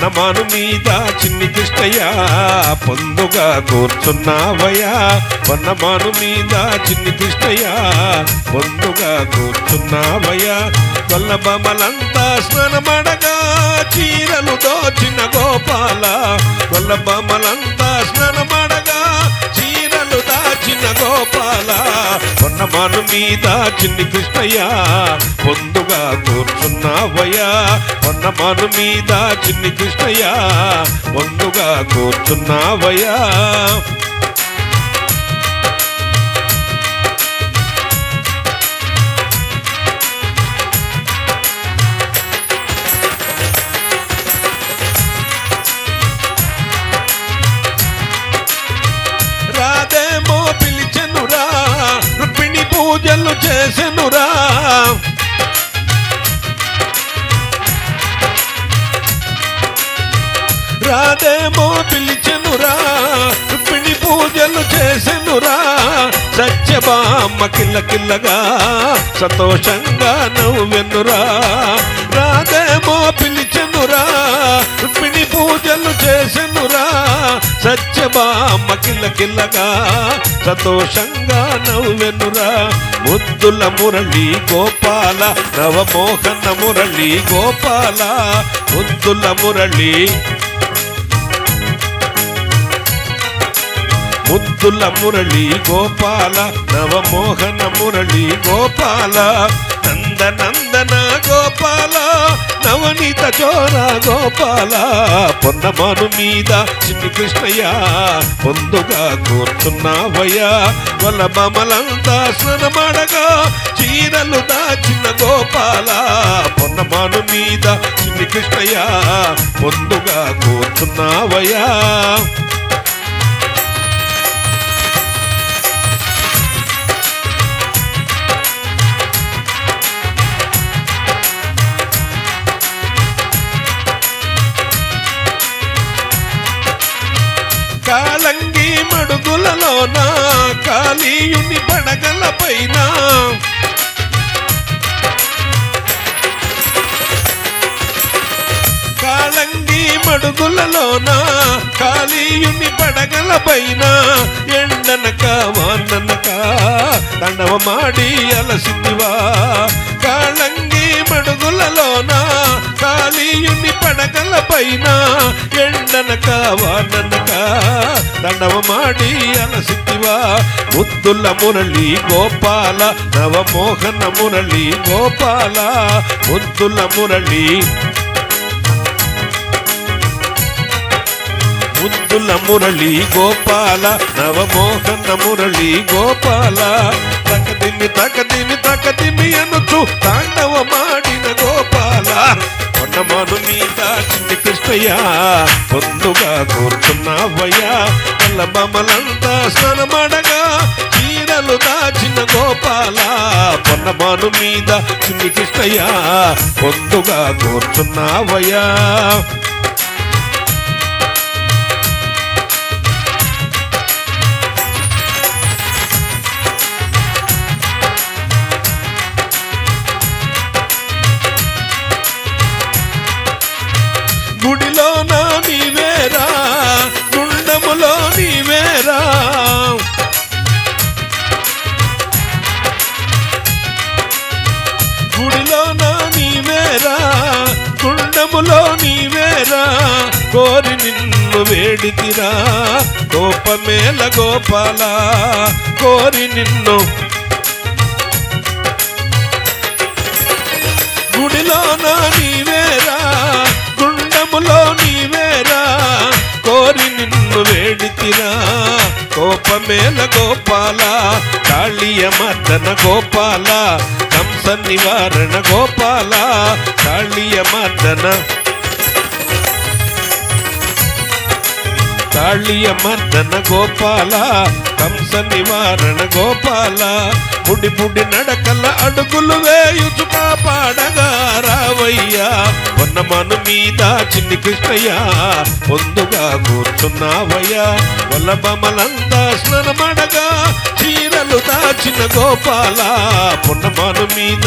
పొన్నమాను మీద చిన్ని కృష్ణయ్య పొందుగా కూర్చున్నావయ్యా. పొన్నమాను మీద చిన్ని కృష్ణయ్య పొందుగా కూర్చున్నావయ్యా. కొల్లబొమ్మలంతా స్నానమడగా చీరలు దోచిన గోపాల కొల్లబొమ్మలంతా మీద చిన్ని కృష్ణయ్య పొందుగా కూర్చున్నావయ్యా. పొన్నమాను మీద చిన్ని కృష్ణయ్య పొందుగా కూర్చున్నావయ్యా. రాదేమో పిలిచెనురా రుక్మిణి పూజలు చేసెనురా. సత్యబామ్మ కిల్ల కిల్లగా సంతోషంగా నవ్వెనురా. రాదేమో పిలిచెనురా రుక్మిణి పూజలు చేసెనురా. సత్యబామ్మ కిల్ల కిల్లగా సంతోషంగా నవ్వెనురా. ముద్దుల మురళి గోపాల నవమోహన మురళి గోపాల ముద్దుల మురళి ముద్దుల మురళి గోపాల నవమోహన మురళి గోపాల నందనందన గోపాల నవనీత చోర గోపాల. పొన్నమాను మీద చిన్ని కృష్ణయ్య పొందుగా కూర్చున్నావయ్యా వల్ల మమలంతా స్నానమడగా చీరలు దాచిన గోపాల. పొన్నమాను మీద చిన్ని కృష్ణయ్య పొందుగా కూర్చున్నావయ్యా కాళీయుని పడగల పైన. కాలంగి మడుగులలోన కాళీయుని పడగల పైన. ఎండనక వాననక దండవమాడి అలసిందివా కాళంగి మడుగులలోన? కాళీయుని పడగల పైన ఎండనక వాననక దండవమాడి అలసివా ముద్దుల మురళి గోపాల నవమోహన మురళి గోపాల ముద్దుల మురళి. ముద్దుల మురళి గోపాల నవమోహన మురళి గోపాల. తకదిమి తకదిమి తకదిమి అనుచు తాండవమా? కొండమాను మీద చిన్ని కృష్ణయ్య పొందుగా కూర్చున్నావయ్యా కళ్ళ బొమ్మలంతా స్నానమడగా చీరలు దాచిన గోపాల పొన్నమాను మీద చిన్ని కృష్ణయ్య పొందుగా కూర్చున్నావయ్యా నన్ను వేడితిరా గోపమేల గోపాల కోరి నిన్ను. గుడిలో నీవేరా గుండములో నీవేరా కోరి నిన్ను వేడితిరా కోపమేల గోపాల కాళీయ మర్దన గోపాల కంస నివారణ గోపాల కాళీయ మర్దన కాళీయ మర్దన గోపాల కంస నివారణ గోపాల పుడి పుడి నడకల అడుగులు వేయుచు కాపాడగా రావయ్యా. పొన్నమను మీద చిన్ని కృష్ణయ్య పొందుగా కూర్చున్నావయ్యా. వల్లబమలంతా స్నానమడగా చీరలు దాచిన గోపాల పొన్నమను మీద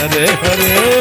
हरे हरे